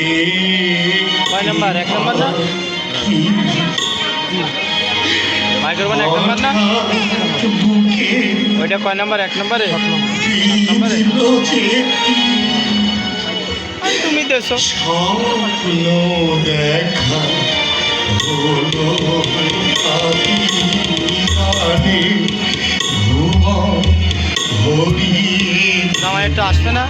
এ কয় নাম্বার? এক নাম্বার না? এক নাম্বার না? ওইটা কয় নাম্বার? এক নাম্বারে? তুমি স্বপ্ন দেখা জামাই আসবে না?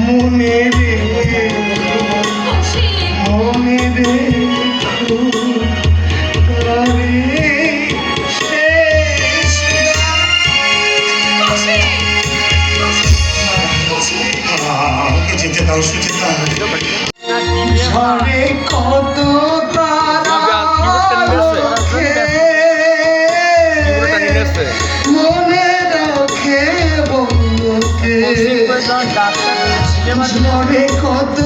মনে রে মনে রে যেতে দাও সুচিতা ঝড়ে কত ঝড়ে কত